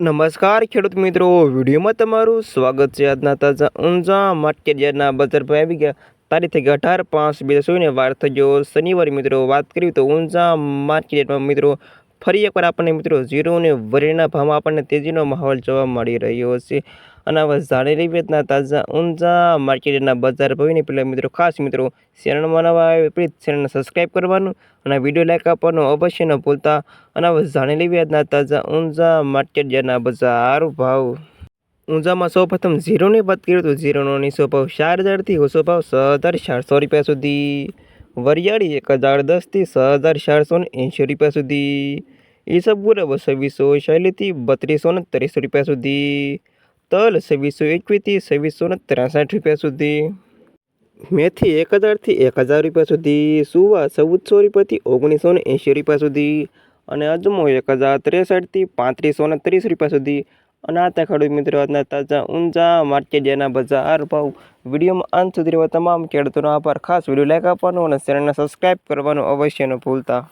નમસ્કાર, ખેડૂત મિત્રો. વિડીયોમાં તમારું સ્વાગત છે. આજના તાજા ઊંઝા માર્કેટ યાર્ડના બજાર ભાવ આવી ગયા. તારીખ અઢાર પાંચ બે હજાર વાર થઈ ગયો. શનિવાર મિત્રો વાત કરી તો ઊંઝા માર્કેટ યાર્ડમાં મિત્રો ફરી એકવાર આપણને મિત્રો ઝીરો અને વરીના ભાવમાં આપણને તેજીનો માહોલ જોવા મળી રહ્યો છે. અને હવે જાણી તાજા ઊંઝા માર્કેટના બજાર ભવિને. પહેલાં મિત્રો, ખાસ મિત્રો, ચેનલમાં નવા આવે પ્લીઝ ચેનલને સબસ્ક્રાઈબ કરવાનું અને વીડિયો લાઈક આપવાનું અવશ્ય ન ભૂલતા. અને જાણેલી વ્યાજના તાજા ઊંઝા માર્કેટ યાર્ડના બજાર ભાવ. ઊંઝામાં સૌ પ્રથમ ઝીરોની વાત કરીએ તો ઝીરોનો નીચો ભાવ ચાર હજારથી ઓછો ભાવ છ હજાર ચારસો રૂપિયા સુધી. વરિયાળી એક હજાર દસથી છ હજાર ચારસો ને એંશી રૂપિયા સુધી. ઈસબગુલ છવ્વીસો શૈલીથી બત્રીસો ને ત્રીસ રૂપિયા સુધી. તલ, છવ્વીસો એકવીસથી છવ્વીસો ને ત્રેસઠ રૂપિયા સુધી. મેથી એક હજારથી એક હજાર રૂપિયા સુધી. સુવા ચૌદસો રૂપિયાથી ઓગણીસો ને એંશી રૂપિયા સુધી. અને અજમો એક હજાર ત્રેસઠથી પાંત્રીસો ને ત્રીસ રૂપિયા સુધી. અને આ ત્યાં ખેડૂત મિત્રો આજના તાજા ઊંઝા માર્કેટ યાર્ડના બજાર ભાવ વિડીયોમાં અંત સુધી રહેવા તમામ ખેડૂતોનો આભાર. ખાસ વીડિયો લાઈક આપવાનો અને ચેનલને સબસ્ક્રાઈબ કરવાનું અવશ્ય ન ભૂલતા.